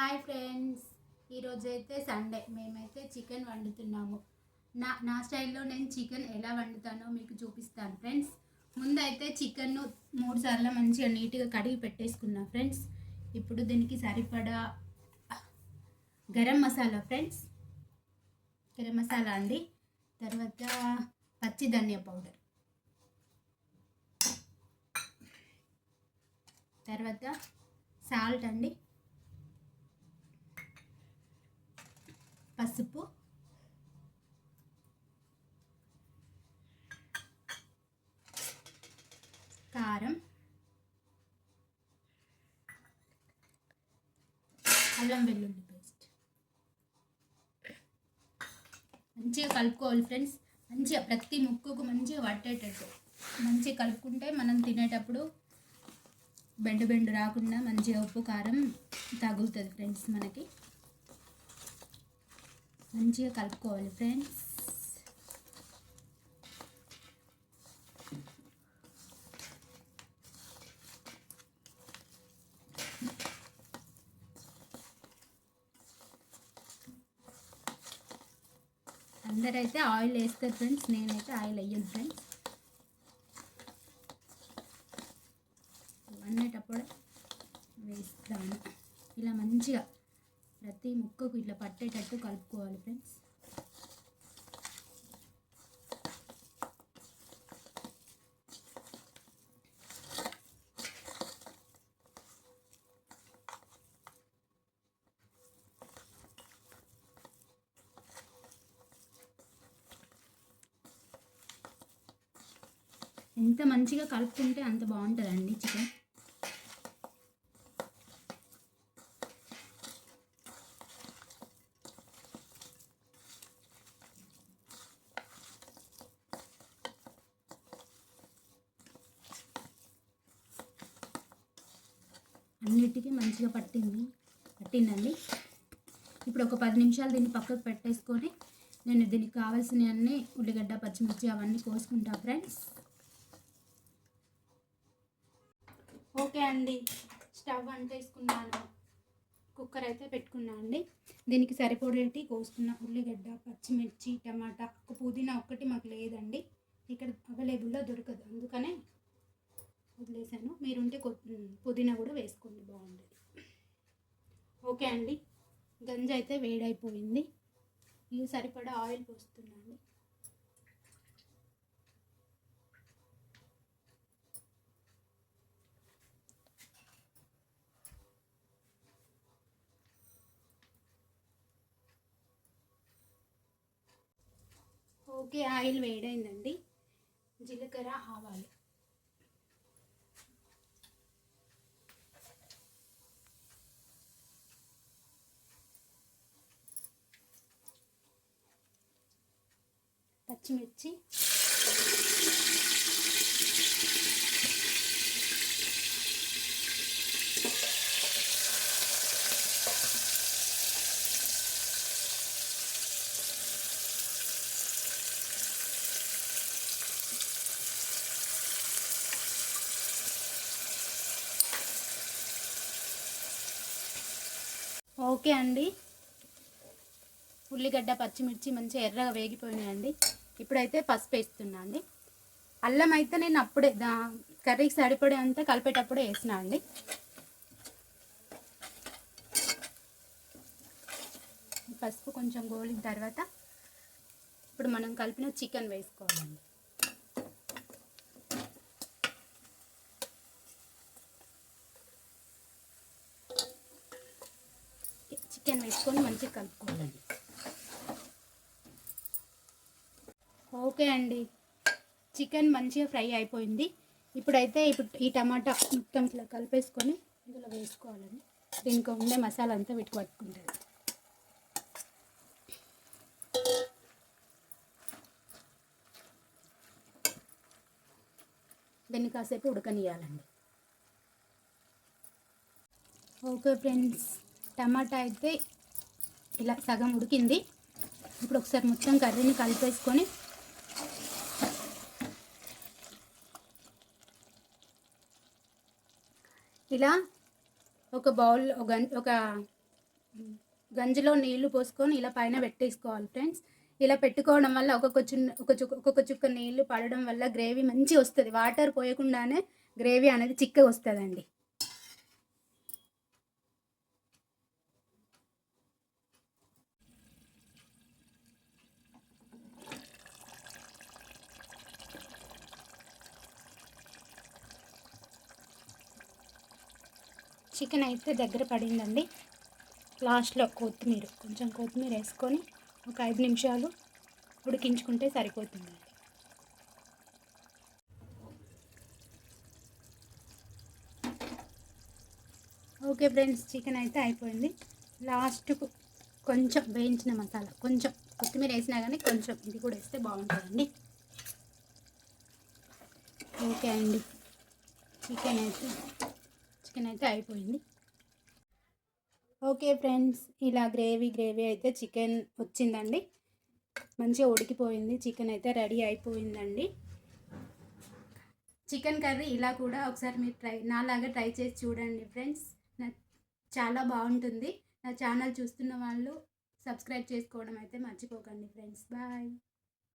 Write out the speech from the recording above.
Hi friends. ఈరోజు అయితే Sunday. మేమైతే చికెన్ వండుతున్నాము. నా నా స్టైల్లో నేను చికెన్ ఎలా వండుతానో మీకు చూపిస్తాను ఫ్రెండ్స్. ముందైతే చికెన్ను మూడు సార్లు మంచిగా నీట్గా కడిగి పెట్టేసుకున్నా ఫ్రెండ్స్. ఇప్పుడు దీనికి సరిపడా గరం మసాలా ఫ్రెండ్స్. గరం మసాలా అండి. తర్వాత పచ్చి ధనియా పౌడర్. తర్వాత సాల్ట్ అండి. పసుపు. కారం. అల్లం వెల్లుల్లి పేస్ట్. మంచిగా కలుపుకోవాలి ఫ్రెండ్స్. మంచిగా ప్రతి ముక్కకు మంచిగా పట్టేటట్టు. మంచిగా కలుపుకుంటే మనం తినేటప్పుడు బెండు బెండు రాకుండా మంచిగా ఉప్పు కారం తగులుతుంది ఫ్రెండ్స్ మనకి. మంచిగా కలుపుకోవాలి ఫ్రెండ్స్ అందరైతే ఆయిల్ వేస్తారు ఫ్రెండ్స్ నేనైతే ఆయిల్ వేయను ఫ్రెండ్స్ వండేటప్పుడు వేస్తాను. ఇలా మంచిగా ప్రతి ముక్కకు ఇట్లా పట్టేటట్టు కలుపుకోవాలి ఫ్రెండ్స్. ఎంత మంచిగా కలుపుకుంటే అంత బాగుంటుందండి చికెన్. అన్నిటికీ మంచిగా పట్టింది పట్టిందండి. ఇప్పుడు ఒక పది నిమిషాలు దీన్ని పక్కకు పెట్టేసుకొని నేను దీనికి కావాల్సిన అన్ని ఉల్లిగడ్డ పచ్చిమిర్చి అవన్నీ కోసుకుంటా ఫ్రెండ్స్. ఓకే అండి. స్టవ్ అంటేసుకున్నాను కుక్కర్ అయితే పెట్టుకున్నాను అండి. దీనికి సరిపడేటి కోసుకున్న ఉల్లిగడ్డ పచ్చిమిర్చి టమాటా ఒక పుదీనా ఒక్కటి మాకు లేదండి. ఇక్కడ అవైలబుల్లో దొరకదు. అందుకనే వదిలేసాను మీరుంటే పుదీనా కూడా వేసుకోండి బాగుంటుంది ఓకే అండి. గంజి అయితే వేడైపోయింది. ఇది సరిపడా ఆయిల్ పోస్తున్నాను. ఓకే ఆయిల్ వేడైందండి. జీలకర్ర ఆవాలు. పచ్చిమిర్చి. ఓకే అండి. ఉల్లిగడ్డ పచ్చిమిర్చి మంచిగా ఎర్రగా వేగిపోయినాయండి. ఇప్పుడైతే పసుపు వేస్తున్నా అండి. అల్లం అయితే నేను అప్పుడే దా కర్రీకి సరిపడే అంతా కలిపేటప్పుడే వేసిన అండి. పసుపు కొంచెం గోలిన తర్వాత ఇప్పుడు మనం కలిపిన చికెన్ వేసుకోవాలండి. చికెన్ వేసుకొని మంచిగా కలుపుకోవాలండి ఓకే అండి. చికెన్ మంచిగా ఫ్రై అయిపోయింది. ఇప్పుడైతే ఇప్పుడు ఈ టమాటా మొత్తం ఇట్లా కలిపేసుకొని ఇందులో వేసుకోవాలండి. దీనికి ఉండే మసాలా అంతా వీటికి పట్టుకుంటుంది దీన్ని కాసేపు ఉడకనియాలండి ఓకే ఫ్రెండ్స్ టమాటా అయితే ఇలా సగం ఉడికింది. ఇప్పుడు ఒకసారి మొత్తం కర్రీని కలిపేసుకొని ఇలా ఒక బౌల్ ఒక గం- ఒక గంజిలో నీళ్ళు పోసుకొని ఇలా పైన పెట్టేసుకోవాలి ఫ్రెండ్స్. ఇలా పెట్టుకోవడం వల్ల ఒక్కొక్క చిన్న ఒక చుక్క ఒక్కొక్క చుక్క నీళ్ళు పడడం వల్ల గ్రేవీ మంచిగా వస్తుంది. వాటర్ పోయకుండానే గ్రేవీ అనేది చిక్కగా వస్తుందండి. చికెన్ అయితే దగ్గర పడిందండి. లాస్ట్లో కొత్తిమీర కొంచెం కొత్తిమీర వేసుకొని ఒక ఐదు నిమిషాలు ఉడికించుకుంటే సరిపోతుంది. ఓకే ఫ్రెండ్స్ చికెన్ అయితే అయిపోయింది. లాస్ట్కు కొంచెం వేయించిన మసాలా కొంచెం కొత్తిమీర వేసినా కానీ కొంచెం ఇది కూడా వేస్తే బాగుంటుందండి. ఓకే అండి. చికెన్ అయితే చికెన్ అయితే అయిపోయింది. ఓకే ఫ్రెండ్స్ ఇలా గ్రేవీ గ్రేవీ అయితే చికెన్ వచ్చిందండి. మంచిగా ఉడికిపోయింది. చికెన్ అయితే రెడీ అయిపోయిందండి. చికెన్ కర్రీ ఇలా కూడా ఒకసారి మీరు ట్రై నాలాగా ట్రై చేసి చూడండి ఫ్రెండ్స్. నా చాలా బాగుంటుంది. నా ఛానల్ చూస్తున్న వాళ్ళు సబ్స్క్రైబ్ చేసుకోవడం అయితే మర్చిపోకండి ఫ్రెండ్స్. బాయ్.